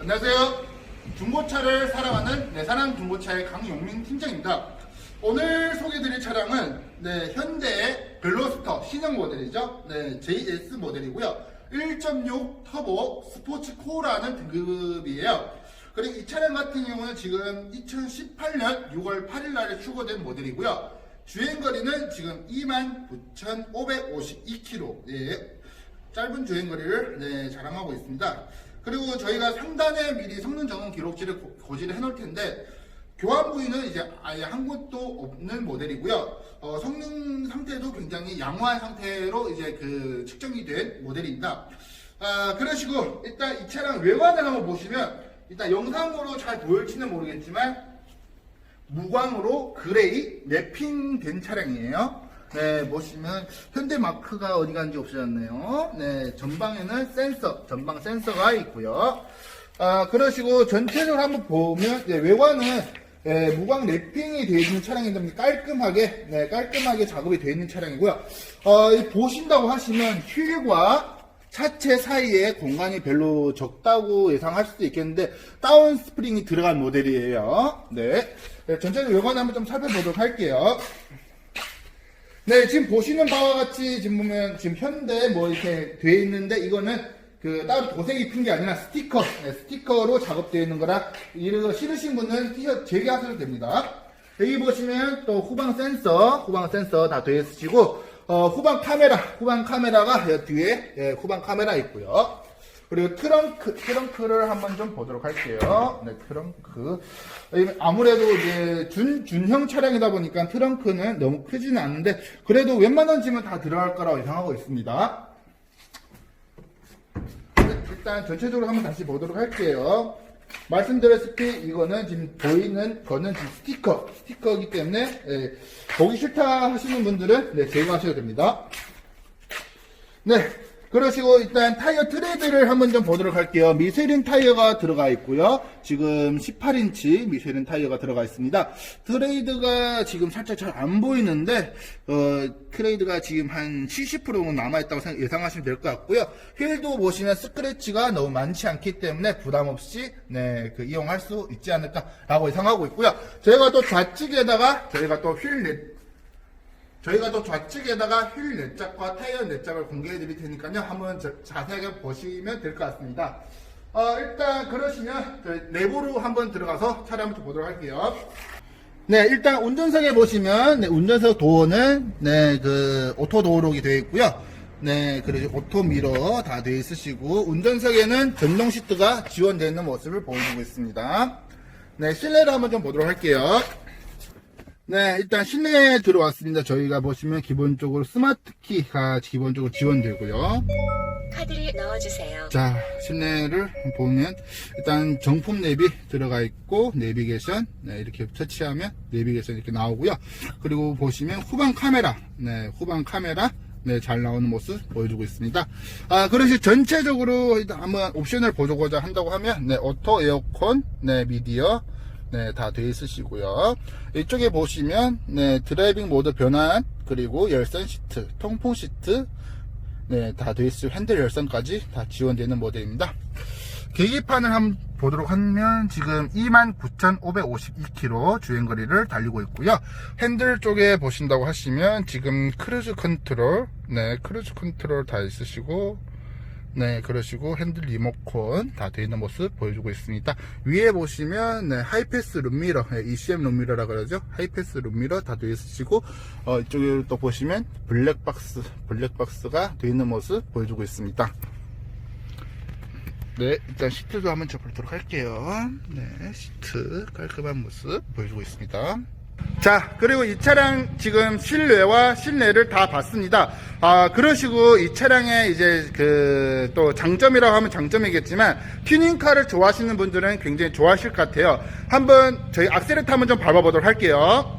안녕하세요. 중고차를 사랑하는 네, 사랑 중고차의 강용민 팀장입니다. 오늘 소개드릴 차량은 네, 현대 벨로스터 신형 모델이죠. 네, JS 모델이고요. 1.6 터보 스포츠 코라는 등급이에요. 그리고 이 차량 같은 경우는 지금 2018년 6월 8일 날에 출고된 모델이고요. 주행거리는 지금 29,552km. 예. 짧은 주행거리를 네, 자랑하고 있습니다. 그리고 저희가 상단에 미리 성능 점검 기록지를 고- 고지를 해놓을 텐데 교환 부위는 이제 아예 한 곳도 없는 모델이고요. 어, 성능 상태도 굉장히 양호한 상태로 이제 그 측정이 된 모델입니다. 아, 그러시고 일단 이 차량 외관을 한번 보시면 일단 영상으로 잘 보일지는 모르겠지만 무광으로 그레이 랩핑된 차량이에요. 네, 보시면 현대 마크가 어디 간지 없어졌네요. 네, 전방에는 센서, 전방 센서가 있고요. 아, 그러시고 전체적으로 한번 보면 네, 외관은 예, 무광 랩핑이 되어 있는 차량인데 깔끔하게 네, 깔끔하게 작업이 되어 있는 차량이고요. 어, 이 보신다고 하시면 휠과 차체 사이에 공간이 별로 적다고 예상할 수도 있겠는데 다운 스프링이 들어간 모델이에요. 네. 네, 전체적으로 외관 한번 좀 살펴보도록 할게요. 네, 지금 보시는 바와 같이 지금 보면 지금 현대 뭐 이렇게 돼 있는데 이거는 그 따로 도색 입힌 게 아니라 스티커, 네, 스티커로 작업되어 있는 거라 이거 싫으신 분은 티셔 재개하셔도 됩니다. 여기 보시면 또 후방 센서, 후방 센서 다 되어 있으시고 어, 후방 카메라, 후방 카메라가 여 뒤에 예, 후방 카메라 있고요. 그리고 트렁크, 트렁크를 한번 좀 보도록 할게요. 네, 트렁크. 아무래도 이제 준, 준형 차량이다 보니까 트렁크는 너무 크지는 않은데, 그래도 웬만한 짐은 다 들어갈 거라고 예상하고 있습니다. 네, 일단 전체적으로 한번 다시 보도록 할게요. 말씀드렸을때 이거는 지금 보이는 거는 지금 스티커, 스티커이기 때문에, 예, 보기 싫다 하시는 분들은 네, 제거하셔도 됩니다. 네. 그러시고 일단 타이어 트레드를 한번 좀 보도록 할게요. 미쉐린 타이어가 들어가 있고요. 지금 18인치 미쉐린 타이어가 들어가 있습니다. 트레이드가 지금 살짝 잘 안 보이는데 어, 트레이드가 지금 한 70% 정도 남아있다고 생각- 예상하시면 될 것 같고요. 휠도 보시면 스크래치가 너무 많지 않기 때문에 부담 없이 네, 그 이용할 수 있지 않을까라고 예상하고 있고요. 저희가 또 좌측에다가 저희가 또휠 넷 저희가 또 좌측에다가 휠 내짝과 타이어 내짝을 공개해 드릴 테니까요. 한번 자- 자세하게 보시면 될 것 같습니다. 어, 일단 그러시면 내부로 한번 들어가서 차량 한번 보도록 할게요. 네, 일단 운전석에 보시면 네, 운전석 도어는 네, 그 오토 도어록이 되어 있고요. 네, 그리고 오토 미러 다 되어 있으시고 운전석에는 전동 시트가 지원되어 있는 모습을 보여주고 있습니다. 네, 실내를 한번 좀 보도록 할게요. 네, 일단 실내에 들어왔습니다. 저희가 보시면 기본적으로 스마트 키가 기본적으로 지원되고요. 카드를 넣어주세요. 자, 실내를 보면 일단 정품 내비 들어가 있고 내비게이션 네, 이렇게 터치하면 내비게이션 이렇게 나오고요. 그리고 보시면 후방 카메라, 네, 후방 카메라 네, 잘 나오는 모습 보여주고 있습니다. 아, 그래서 전체적으로 일단 한번 옵션을 보고자 한다고 하면 네, 오토 에어컨, 네, 미디어 네, 다 되어 있으시고요. 이쪽에 보시면 네, 드라이빙 모드 변환 그리고 열선 시트, 통풍 시트 네, 다 되어 있을 핸들 열선까지 다 지원되는 모델입니다. 계기판을 한번 보도록 하면 지금 29,552km 주행거리를 달리고 있고요. 핸들 쪽에 보신다고 하시면 지금 크루즈 컨트롤, 네, 크루즈 컨트롤 다 있으시고, 네, 그러시고 핸들 리모컨 다 되어 있는 모습 보여주고 있습니다. 위에 보시면 네, 하이패스 룸미러, 네, ECM 룸미러라 그러죠. 하이패스 룸미러 다 되어 있으시고 어, 이쪽에 또 보시면 블랙박스, 블랙박스가 되어 있는 모습 보여주고 있습니다. 네, 일단 시트도 한번 접어보도록 할게요. 네, 시트 깔끔한 모습 보여주고 있습니다. 자, 그리고 이 차량 지금 실내와 실내를 다 봤습니다. 아, 그러시고 이 차량의 이제 그 또 장점이라고 하면 장점이겠지만 튜닝카를 좋아하시는 분들은 굉장히 좋아하실 것 같아요. 한번 저희 악셀레터 한번 좀 밟아보도록 할게요.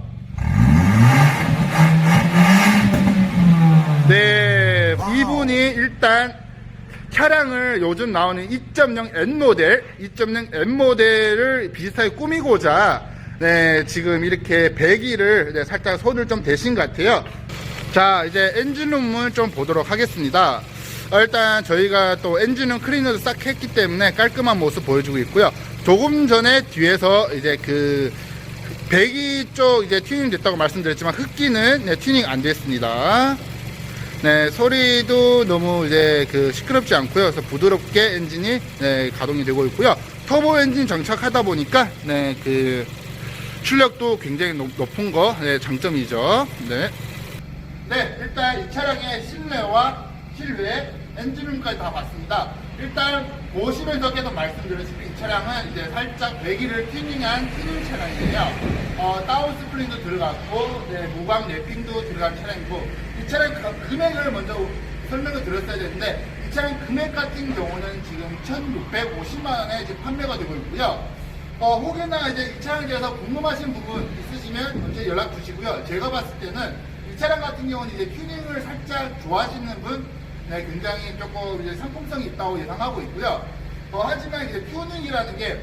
네, 이분이 일단 차량을 요즘 나오는 2.0 N 모델, 2.0 N 모델을 비슷하게 꾸미고자 네, 지금 이렇게 배기를 네, 살짝 손을 좀 대신 것 같아요. 자, 이제 엔진룸을 좀 보도록 하겠습니다. 어, 일단 저희가 또 엔진은 클리너도 싹 했기 때문에 깔끔한 모습 보여주고 있고요. 조금 전에 뒤에서 이제 그 배기 쪽 이제 튜닝 됐다고 말씀드렸지만 흡기는 네, 튜닝 안 됐습니다. 네, 소리도 너무 이제 그 시끄럽지 않고요. 그래서 부드럽게 엔진이 네, 가동이 되고 있고요. 터보 엔진 장착하다 보니까 네, 그 출력도 굉장히 높, 높은 거 네, 장점이죠. 네. 네, 일단 이 차량의 실내와 실외, 엔진룸까지 다 봤습니다. 일단 보시면서 계속 말씀드렸지만 이 차량은 이제 살짝 배기를 튜닝한 튜닝 차량이에요. 어, 다운 스프링도 들어갔고, 네, 무광 랩핑도 들어간 차량이고, 이 차량 가- 금액을 먼저 설명을 드렸어야 되는데, 이 차량 금액 같은 경우는 지금 1,650만 원에 판매가 되고 있고요. 어, 혹여나 이제 이 차량에 대해서 궁금하신 부분 있으시면 언제 연락 주시고요. 제가 봤을 때는 이 차량 같은 경우는 이제 튜닝을 살짝 좋아하시는 분, 네, 굉장히 조금 이제 상품성이 있다고 예상하고 있고요. 어, 하지만 이제 튜닝이라는 게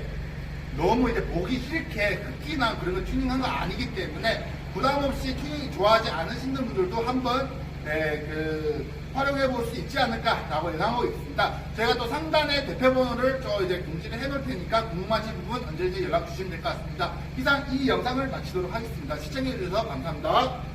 너무 이제 보기 싫게 흑기나 그런 거 튜닝한 거 아니기 때문에 부담 없이 튜닝 좋아하지 않으시는 분들도 한번 네, 그 활용해 볼 수 있지 않을까라고 예상하고 있습니다. 제가 또 상단에 대표번호를 저 이제 공지를 해놓을 테니까 궁금하신 부분 언제든지 연락 주시면 될 것 같습니다. 이상 이 영상을 마치도록 하겠습니다. 시청해 주셔서 감사합니다.